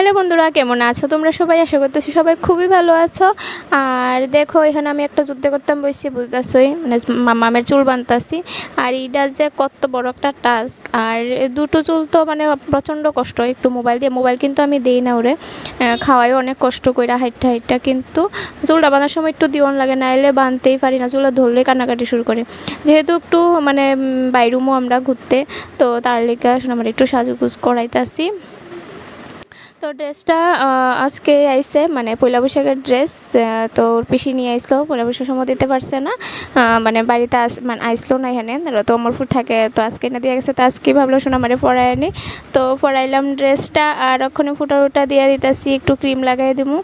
Hello বন্ধুরা, কেমন আছো তোমরা সবাই? আশা করতেছি সবাই খুবই ভালো আছো। আর দেখো, এখানে আমি একটা যুদ্ধ করতাম বসছি বুঝতেছই? মানে মামের চুল বানতাছি। আর এইটা যে কত বড় একটা টাস্ক আর দুটো চুল তো মানে প্রচণ্ড কষ্ট, একটু মোবাইল দিয়ে। মোবাইল কিন্তু আমি দিই না ওরে। খাওয়াই অনেক কষ্ট করে হাইটটা হাইটটা, কিন্তু চুলটা বাঁধার সময় একটু দিওন লাগে না এলে বাঁধতেই পারি না। চুলটা ধরলে কান্নাকাটি শুরু করে। যেহেতু একটু মানে বাইরুমও আমরা ঘুরতে, তো তার লেগে আমরা একটু সাজুগুজ করাইতাছি। তো ড্রেসটা আজকে আইসে মানে পয়লা বৈশাখের ড্রেস তো ওর পিসি নিয়ে আইসলো, পয়লা বৈশাখ সময় দিতে পারছে না। মানে বাড়িতে আস মানে আইসলো না এখানে, তো অমরপুর থাকে, তো আজকে না দিয়ে গেছে, তো আজকে ভাবলো শোনা মানে পড়ায় নি তো পড়াইলাম ড্রেসটা, আর ওখানে ফুটা ফুটা দিয়ে দিতেছি, একটু ক্রিম লাগাই দিমু।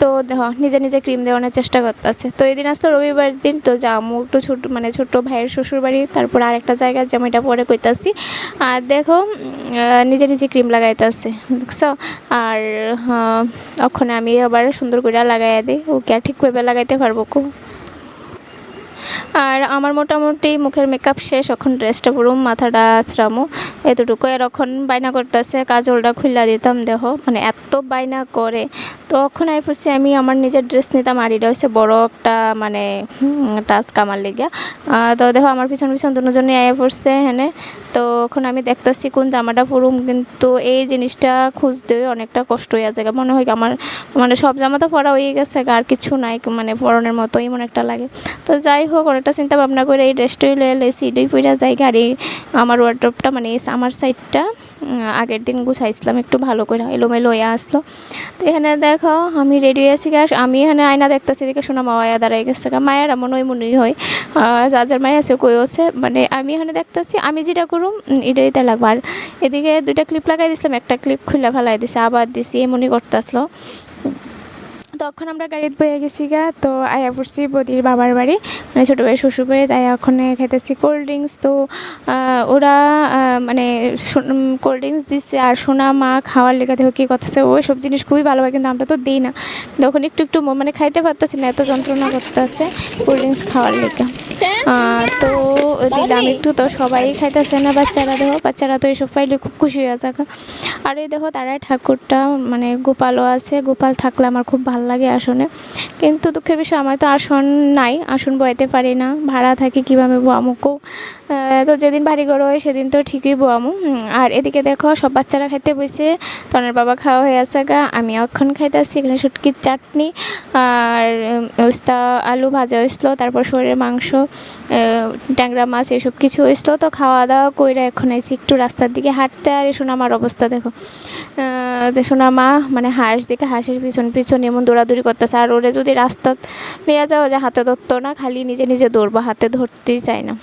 তো দেখো, নিজে নিজে ক্রিম দেওয়ানোর চেষ্টা করতেছে। তো এই দিন আসতো রবিবার দিন, তো যামু একটু ছোট মানে ছোট ভাইয়ের শ্বশুর বাড়ি তারপর আরেকটা জায়গায় এটা পরে কইতাছি। আর দেখো নিজে নিজে ক্রিম লাগাইতেছে দেখছ আর ওখানে আমি আবার সুন্দর করে লাগাইয়া দিই, ওকে আর ঠিকভাবে লাগাইতে পারব কো? আর আমার মোটামুটি মুখের মেকআপ শেষ, এখন ড্রেসটা পুরো মাথাটা আছড়ামো এতটুকু আর এখন বায়না করতেছে, কাজলটা খুললা দিতাম দেহ মানে এত বায়না করে। তো এখন আই পড়ছি আমি আমার নিজের ড্রেস নিতাম, আর এটা হচ্ছে বড় একটা মানে টাস্ক আমার লেগে। তো দেখো আমার পিছন পিছন দুজনই আয়া পড়ছে হ্যাঁ তো এখন আমি দেখতেছি কোন জামাটা পরুম কিন্তু এই জিনিসটা খুঁজতে অনেকটা কষ্ট হয়ে যায় মনে হয় আমার মানে সব জামা তো পরা হয়ে গেছে, আর কিছু নাই মানে পরনের মতো এমন একটা লাগে। তো যাই হোক অনেকটা চিন্তা ভাবনা করে এই ড্রেসটাই লয়ে এলেছি দুই পইরা যাই গাড়ি আমার ওয়ার্ড্রপটা মানে আমার সাইডটা আগের দিন গুছাইছিলাম, একটু ভালো করে এলোমেলো হয়ে আসলো তো এখানে দেখো, আমি রেডি আছি গা, আমি এখানে আয়না দেখতেছি, দেখে শোনা মায়া দাঁড়াই গেছে মায়ের এমন ওই মনেই হয়। যা যার মায়া আছে, কই আছে মানে আমি এখানে দেখতেছি, আমি যেটা করুম এটাই তাই লাগবে। আর এদিকে দুইটা ক্লিপ লাগাই দিছিলাম, একটা ক্লিপ খুলে ফেলাই দিছে, আবার দিছি, এমনই করতে আসলো তখন আমরা গাড়িতে বয়ে গেছি গা, তো আয়া পড়ছি বদির বাবার বাড়ি। মানে ছোটো ভাই শ্বশুর বাড়ি তাই ওখানে খাইতেছি কোল্ড ড্রিঙ্কস তো ওরা মানে কোল্ড ড্রিঙ্কস দিচ্ছে আর সোনা, মা খাওয়ার লেগে দেখো কী করতেছে ওই সব জিনিস খুবই ভালো হয়, কিন্তু আমরা তো দিই না। তখন একটু একটু মানে খাইতে পারতেছি না, এত যন্ত্রণা করতেছে কোল্ড ড্রিঙ্কস খাওয়ার লেগে। তো দিলাম একটু তো সবাই খাইতেছে না, বাচ্চারা দেখো, বাচ্চারা তো এইসব পাইলে খুব খুশি হয়ে যাবে। আর এই দেখো তারা ঠাকুরটা মানে গোপালও আছে, গোপাল থাকলে আমার খুব ভালো লাগে আসনে। কিন্তু দুঃখের বিষয়, আমার তো আসন নাই, আসন বয়াতে পারি না, ভাড়া থাকি কীভাবে বোয়ামুকও তো যেদিন বাড়ি ঘর হয়, সেদিন তো ঠিকই বোয়ামু। আর এদিকে দেখো, সব বাচ্চারা খাইতে বসে তনের বাবা খাওয়া হয়ে আছে গা, আমি এখন খাইতেছি, এখানে শুটকির চাটনি, আর উস্তা আলু ভাজা হয়েছিল তারপর শরীরের মাংস ট্যাংরা মাছ, এসব কিছু হয়েছিল তো খাওয়া দাওয়া কইরা এখন আইসি একটু রাস্তার দিকে হাঁটতে, আর এসো আমার অবস্থা দেখো। শোনা মা মানে হাঁস দিকে হাঁসের পিছন পিছন, এমন দৌড়াদৌড়ি করতেছে। আর ওরে যদি রাস্তা নিয়ে যাওয়া যায় হাতে ধরতো না, খালি নিজে নিজে দৌড়বা, হাতে ধরতেই চায় না।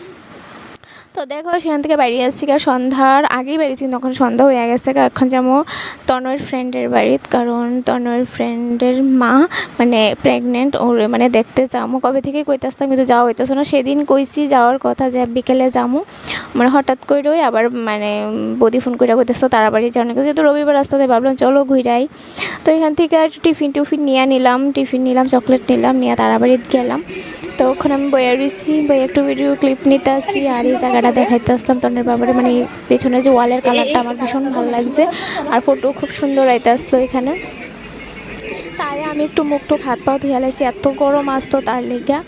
তো দেখো, সেখান থেকে বাড়ি আসছি। গা সন্ধ্যার আগেই বেরিয়েছি তখন সন্ধ্যা হয়ে গেছে। এখন যাব তনয়ের ফ্রেন্ডের বাড়িত। কারণ তনয়ের ফ্রেন্ডের মা মানে প্রেগনেন্ট ওর মানে দেখতে যাব। কবে থেকে কইতাস আমি তো যাওয়া হইতেছ না। সেদিন কইছি যাওয়ার কথা যে বিকেলে যাব। মানে হঠাৎ করেই আবার মানে বদি ফোন করে কইতেছ, তারা বাড়ি যাওয়ার যেহেতু রবিবার রাস্তাতে ভাবলাম, চলো ঘুরাই। তো এখান থেকে আর টিফিন টিফিন নিয়ে নিলাম। টিফিন নিলাম, চকলেট নিলাম, নিয়ে তারা বাড়িতে গেলাম। তো ওখানে আমি বইয়া রয়েছি বইয়া একটু ভিডিও ক্লিপ নিতে আসি আর এই জায়গাটা দেখাইতে আসলাম তনের বাবারে। মানে পেছনে যে ওয়ালের কালারটা আমার ভীষণ ভালো লাগছে আর ফটো খুব সুন্দর আইতে আসলো এখানে। তাই আমি একটু মুখ টুক হাত পাও ধুয়ে লাইছি এত গরম আসতো তার লেগা।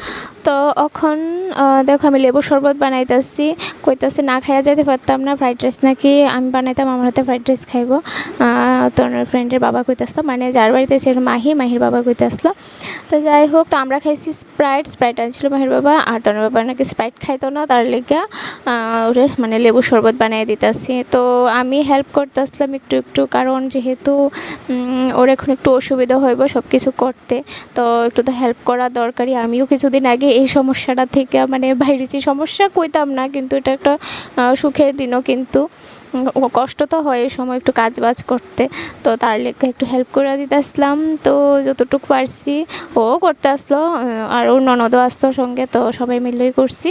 তো এখন দেখো আমি লেবুর শরবত বানাইতেছি, কইতাছে না খাইয়া যাইতে পারতাম না ফ্রাইড রাইস নাকি আমি বানাইতাম, আমার হাতে ফ্রাইড রাইস খাইবো। তোর ফ্রেন্ডের বাবা কইতাসলো মানে যার বাড়িতে ছিল মাহি, মাহির বাবা কইতে কইতাসলো তো যাই হোক, তো আমরা খাইছি স্প্রাইট স্প্রাইট আনছিল মাহির বাবা। আর তোর বাবা নাকি স্প্রাইট খাইতো না, তার লেগা ওরে মানে লেবুর শরবত বানিয়ে দিতেছি। তো আমি হেল্প করতে আসলাম একটু একটু। কারণ যেহেতু ওর এখন একটু অসুবিধা হইব সব কিছু করতে। তো একটু তো হেল্প করা দরকারি আমিও কিছুদিন আগে এই সমস্যাটা থেকে মানে ভাইরেছি সমস্যা কইতাম না, কিন্তু এটা একটা সুখের দিনও কিন্তু। কষ্ট তো হয় এই সময় একটু কাজ বাজ করতে। তো তার লেগে একটু হেল্প করে দিতে আসলাম তো যতটুকু পারছি ও করতে আসলো আর ওর ননদও আসতো সঙ্গে, তো সবাই মিলেই করছি।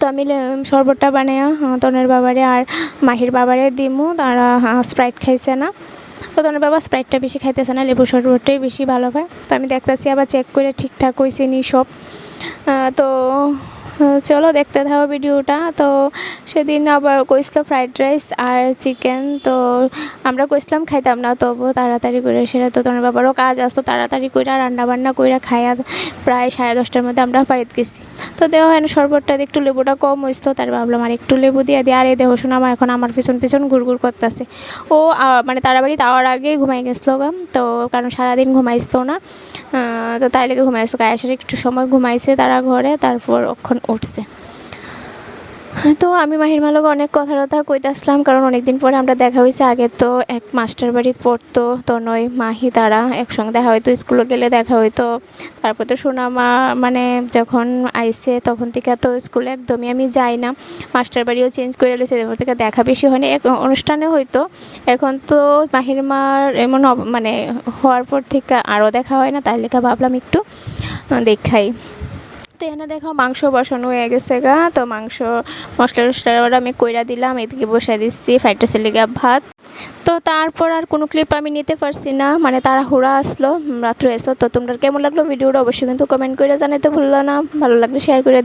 তো আমি শরবতটা বানিয়ে তনের বাবারে আর মাহির বাবারে দিমু, তারা স্প্রাইট খাইছে না। তো তনের বাবা স্প্রাইটটা বেশি খাইতেছে না লেবু শরবতটাই বেশি ভালো হয়। তো আমি দেখতেছি আবার চেক করে ঠিকঠাক হয়েছে নি সব। তো চলো দেখতে থাকো ভিডিওটা। তো সেদিন আবার কইছিল ফ্রাইড রাইস আর চিকেন তো আমরা কইছিলাম খাইতাম না, তবু তাড়াতাড়ি করে সেটা তো তোমার বাবারও কাজ আসতো তাড়াতাড়ি করে রান্না বান্না করে খাইয়া প্রায় সাড়ে দশটার মধ্যে আমরা বাড়িতে গেছি। তো দেওয়া হয় না শরবতটা একটু লেবুটা কম হয়েছিল তার ভাবলাম আর একটু লেবু দিয়ে দিয়ে আর এই দেহ শোনা আমার এখন আমার পিছন পিছন ঘুরঘুর করতেছে। ও মানে তারাবাড়ি তাওয়ার আগে ঘুমাই গেছিল গা, তো কারণ সারাদিন ঘুমাইছিল না তো তাই লেগে ঘুমাইছিল আসার একটু সময় ঘুমাইছে তারা ঘরে তারপর ওক্ষণ উঠছে। তো আমি মাহির মালক অনেক কথা টথা আসলাম, কারণ অনেকদিন পরে আমরা দেখা হয়েছে। আগে তো এক মাস্টার বাড়িতে পড়তো তনয় মাহি তারা একসঙ্গে দেখা হয়তো স্কুলে গেলে দেখা হইতো। তারপর তো সোনামা মানে যখন আইসে তখন থেকে তো স্কুলে একদমই আমি যাই না। মাস্টার বাড়িও চেঞ্জ করে এলেছে তারপর থেকে দেখা বেশি হয়নি। এক অনুষ্ঠানে হয়তো, এখন তো মাহির মার এমন মানে হওয়ার পর থেকে আরও দেখা হয় না তাই লেখা ভাবলাম একটু দেখাই। তো এখানে দেখো মাংস বসানো হয়ে গেছে গা। তো মাংস মশলা টসলা আমি কইরা দিলাম, এদিকে বসাই দিচ্ছি ফ্রাইড রাইসের ভাত। তো তারপর আর কোনো ক্লিপ আমি নিতে পারছি না মানে তারা হুড়া আসলো রাত্রে আসলো তো তোমরা কেমন লাগল ভিডিওটা অবশ্যই কিন্তু কমেন্ট করে জানাতে ভুললো না। ভালো লাগলে শেয়ার করে